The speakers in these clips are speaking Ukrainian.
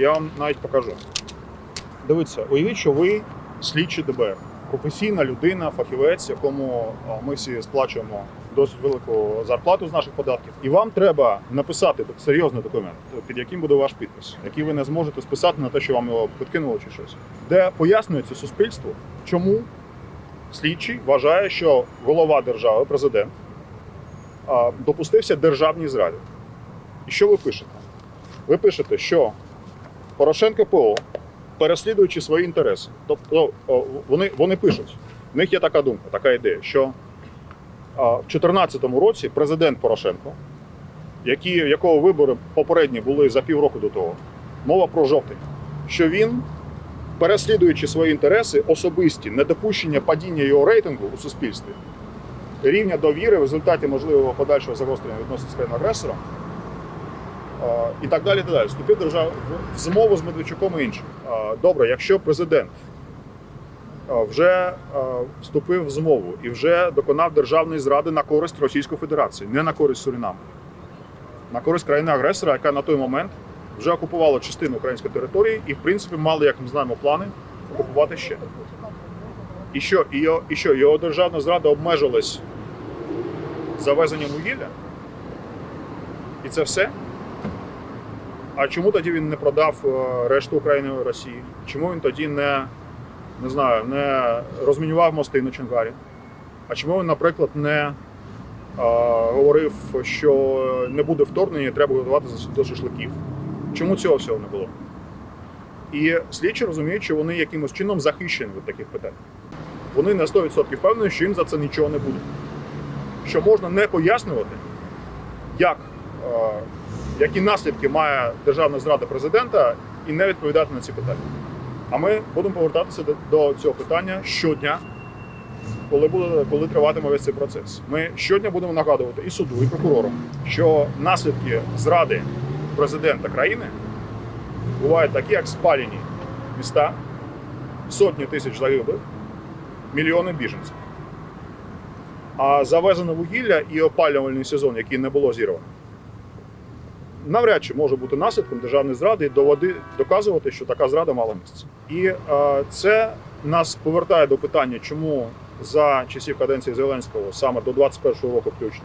Я вам навіть покажу. Дивіться, уявіть, що ви слідчий ДБР, професійна людина, фахівець, якому ми всі сплачуємо досить велику зарплату з наших податків. І вам треба написати серйозний документ, під яким буде ваш підпис, який ви не зможете списати на те, що вам його підкинуло чи щось, де пояснюється суспільству, чому слідчий вважає, що голова держави, президент, допустився державній зраді. І що ви пишете? Ви пишете, що Порошенко ПО, переслідуючи свої інтереси, тобто вони, вони пишуть, в них є така думка, така ідея, що в 2014 році президент Порошенко, які, якого вибори попередні були за півроку до того, мова про жовтень, що він, переслідуючи свої інтереси, особисті, недопущення падіння його рейтингу у суспільстві, рівня довіри в результаті можливого подальшого загострення відносин з країною агресором, і так далі. так далі. Вступив держав в змову з Медведчуком іншим. Добре, якщо президент вже вступив в змову і вже доконав державної зради на користь Російської Федерації, не на користь Сурінаму, на користь країни-агресора, яка на той момент вже окупувала частину української території і, в принципі, мали, як ми знаємо, плани окупувати ще. І що, і його, і що його державна зрада обмежилась завезенням вугілля? І це все? А чому тоді він не продав е, решту України Росії? Чому він тоді не, не знаю, не розмінював мости на Чонгарі? А чому він, наприклад, не е, говорив, що не буде вторгнення, треба готуватися до шашликів? Чому цього всього не було? І слідчі розуміють, що вони якимось чином захищені від таких питань. Вони на 100% впевнені, що їм за це нічого не буде. Що можна не пояснювати, як е, які наслідки має державна зрада президента, і не відповідати на ці питання. А ми будемо повертатися до, цього питання щодня, коли буде коли триватиме весь цей процес. Ми щодня будемо нагадувати і суду, і прокурорам, що наслідки зради президента країни бувають такі, як спалені міста, сотні тисяч загиблих, мільйони біженців. А завезене вугілля і опалювальний сезон, який не було зірвано, навряд чи може бути наслідком державної зради і доводи доказувати, що така зрада мала місце. І е, це нас повертає до питання, чому за часів каденції Зеленського, саме до 21-го року включно,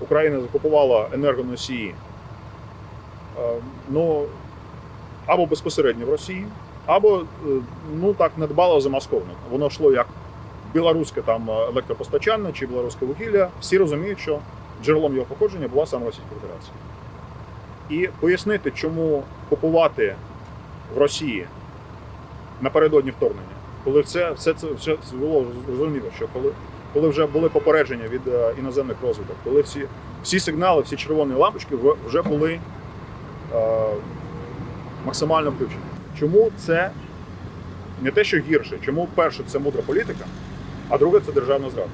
Україна закупувала енергоносії е, ну, або безпосередньо в Росії, або е, ну так недбало замасковано. Воно йшло як білоруське там електропостачання чи білоруське вугілля. Всі розуміють, що джерелом його походження була саме Російська Федерація і пояснити, чому купувати в Росії напередодні вторгнення, коли все, все це вже було зрозуміло, що коли, коли вже були попередження від е, іноземних розвиток, коли всі, всі сигнали, всі червоні лампочки вже були е, максимально включені. Чому це не те, що гірше, чому перше це мудра політика, а друге це державна зрада.